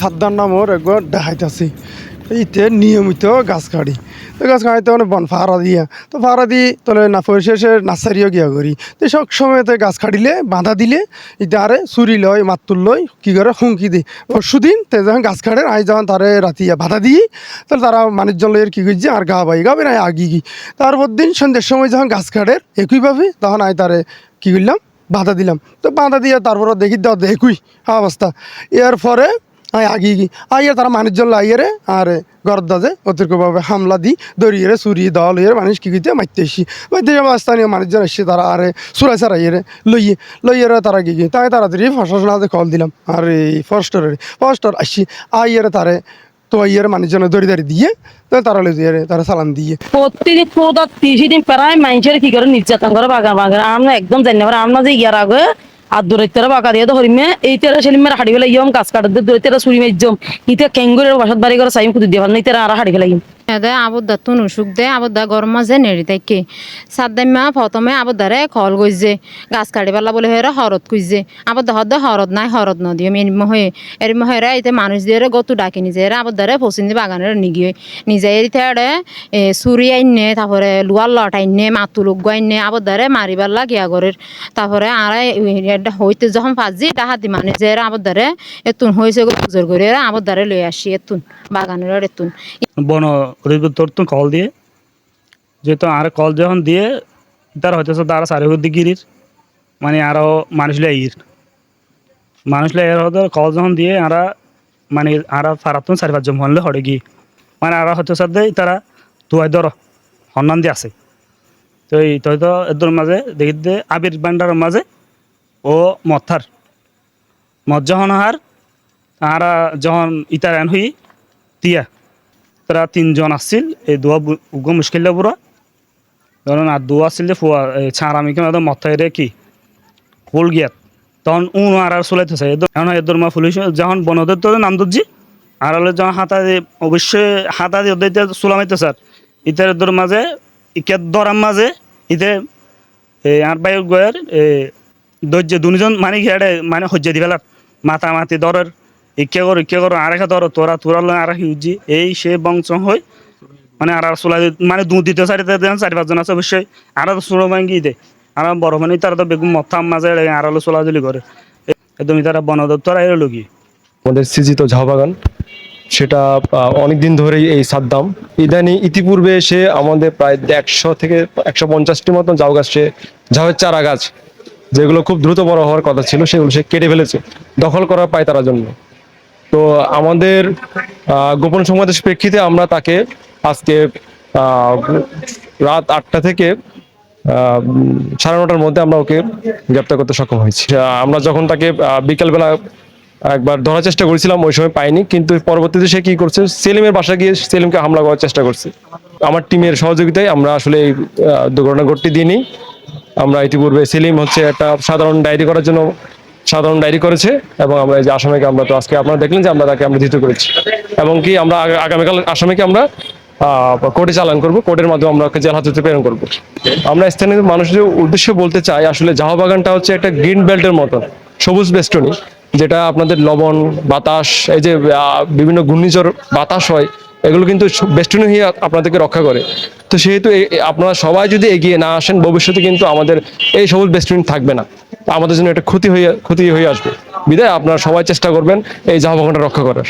সাদ্দার নামর একবার দেখাইতেছি। ইতে নিয়মিত গাছ কাটি। তো গাছ কাটাইতে মানে বন ফাড়া দিয়া। তো ফাড়া দি তোলে না পরিশেষে নার্সারিও গিয়া করি। তো সব সময়তে গাছ কাটিলে, বাঁধা দিলে ইতে আরে চুরি লয় মাতুল লয়, কী করে হুমকি দি পরশু দিন তে যখন গাছ কাটে আই যখন তারে রাতি বাধা দিই, তাহলে তারা মানুষজন লয়ের কী করছে আর গা বাই গাবে না আগি গি। তারপর দিন সন্ধ্যের সময় যখন গাছ কাটে, একইভাবে তখন আই তারে কী করলাম বাধা দিলাম। তো বাধা দিয়ে তারপর দেখি দাও, দেখুই অবস্থা। এর পরে আই আগিয়ে গি আইয়ার তারা মানুষজন লাইয়ারে আর গরদ দাজে অতিরিক্তভাবে হামলা দি দরিয়ে চুরি দল ইয়ে মানুষ কি কিতে মারতে এসি। স্থানীয় মানুষজন এসে তারা আরে চুরাই চারাইয়ে লইয়ে লইয়ারে তারা গিয়ে তাই তাড়াতাড়ি প্রশাসনাতে কল দিলাম। আর এই ফরেস্টারের ফরেস্টার আসি আইয়ারে তারে, তো ইয়ের মানুষজনের দড়ি দাঁড়ি দিয়ে তারা লই দিয়ে তারা সালাম দিয়ে। প্রতিদিন প্রদা তিরিশ দিন প্রায় মানুষের কি করে নির্যাতন করে বাগান বাগান আমরা একদম জানি না, আমরা যে ইয়ার আগে আর দূরের বাকা দিয়ে তো হরিমে, এই তেরা সেলিমের হাড়ি ফেলাই কাজ কাটতে দূরের তেরা চুরি মেজম ইতে কেঙ্গুরের বাসাত বাড়ি করে চাইম কুদি দিয়ে পারেন তেরা আর হাড়ি ফেলাই দে আবদ্ধা তুনু সুখ দে, আবদ্ধা গরম মাঝে নেড়ি থাকি সাদ্দাম্মা প্রথমে আবদ্ধারে কল গইছে গাছ কাটি পেলা বলে হেরে হরদ খুঁজছে আবদ্ধা হদ্দে হরদ নাই হরদ নদীয় এরিম হয়ে এরিম হয়ে এতে মানুষ দিয়ে গতু ডাকি নিজে। এরা আবদ্ধারে পশ্চিম বাগানের নিগি নিজে এরিতে চুরি আইনে তারপরে লুয়ার লট আইনে মাতু লোক আইনে আবদ্ধারে মারি পেলা গিয়া গরের তারপরে আর হইতে যখন পাজি তাহাতি মানে যে এরা আবদ্ধারে এতুন হয়েছে পুজোর করে এরা আবদ্ধারে লই আসি এতুন, বাগানের এতুন। বন অধিদপ্তর তো কল দিয়ে। যেহেতু আর কল যখন দিয়ে, তার হয়তো তারা সারে দিগিরির মানে আরও মানুষ লাইর মানুষ লাইয়ের হয়তো কল যখন দিয়ে, আরা মানে আরা ফারাতন চারি পাঁচজন হলে হরে গিয়ে। মানে আরা হয়তো সাথে তারা তুয়াই ধর সন্ধান দিয়ে আছে তো এই তো এদের মাঝে দেখি দে, আবির বান্ডারের মাঝে ও মথার। মদ যখন হার, আরা যখন ইতার এন হই তিয়া তারা তিনজন আসছিল এই দোয়া উগ্র মুশকিল পুরা ধরুন, আর দোয়া আসছিল যে ফুয়া ছাড় আমি কেন মথায় রে কি? ফুল গিয়াত। তখন উন আর আর চলাইতেছে এখন এদের মা পুলিশ যখন বনদের তো নাম ধরছি আর হলে যখন হাতা দিয়ে অবশ্যই হাতা দিয়ে ওদের চুলামাইতে স্যার। ইতার এদের মাঝে ইকের দরার মাঝে, ইতে আর বাইর গয়ের ধৈর্য দুজন মানে ঘেড়ে মানে সহ্য দি ফেলার মাথা মাতি দরের ইকে কর ইকে কর আরেখা ধর তোরা তোরা লয় আরেখা ইউজি এই সে বংশ হই মানে আর চুলা মানে দু দ্বিতীয় সারিতে দেন চারি পাঁচজন আছে অবশ্যই আর চুলো ভাঙ্গি দে? আর বড় মানে তারা তো বেগুন মথাম মাঝে আর হলো চলাচলি করে একদম তারা বন দপ্তর আইলো লগি। আমাদের সৃজিত ঝাউ বাগান সেটা অনেক দিন ধরেই এই সাদ্দাম ইদানি ইতিপূর্বে সে আমাদের প্রায় একশো থেকে একশো পঞ্চাশটি মতন ঝাউ গাছ, সে ঝাউয়ের চারা গাছ, যেগুলো খুব দ্রুত বড় হওয়ার কথা ছিল, সেগুলো সে কেটে ফেলেছে, দখল করার পায় তারা জন্য। তো আমাদের গোপন সংবাদের প্রেক্ষিতে আমরা তাকে আজকে রাত আটটা থেকে সাড়ে নটার মধ্যে আমরা ওকে গ্রেপ্তার করতে সক্ষম হয়েছি। আমরা যখন তাকে বিকালবেলা একবার ধরার চেষ্টা করেছিলাম, ওই সময় পাইনি, কিন্তু পরবর্তীতে সে কি করছে, সেলিমের বাসায় গিয়ে সেলিমকে হামলা করার চেষ্টা করছে। আমার টিমের সহযোগিতায় আমরা আসলে এই দুর্ঘটনা ঘটতে দিইনি। আমরা ইতিপূর্বে সেলিম হচ্ছে একটা সাধারণ ডায়েরি করার জন্য সাধারণ ডায়েরি করেছে এবং আমরা এই যে আসামিকে আমরা তো আজকে আপনারা দেখলেন যে আমরা তাকে আমরা ধৃত করেছি। এবং কি আমরা আগা- আগামীকাল আসামিকে আমরা কোর্টে চালান করব, কোর্টের মাধ্যমে আমরা জেল হাজতে প্রেরণ করব। আমরা স্থানীয় মানুষদের উদ্দেশ্যে বলতে চাই, আসলে জাহা বাগানটা হচ্ছে একটা গ্রিন বেল্টের মতন সবুজ বেষ্টনী, যেটা আপনাদের লবণ, বাতাস, এই যে বিভিন্ন ঘূর্ণিঝড় বাতাস হয় এগুলো কিন্তু বেষ্টনী হয়ে আপনাদেরকে রক্ষা করে। তো সেহেতু আপনারা সবাই যদি এগিয়ে না আসেন, ভবিষ্যতে কিন্তু আমাদের এই সবুজ বেষ্টনী থাকবে না। আমাদের জন্য একটা ক্ষতি হয়ে ক্ষতি হয়ে আসবে। বিদায়, আপনারা সবাই চেষ্টা করবেন এই জাহাবাগানটা রক্ষা করার।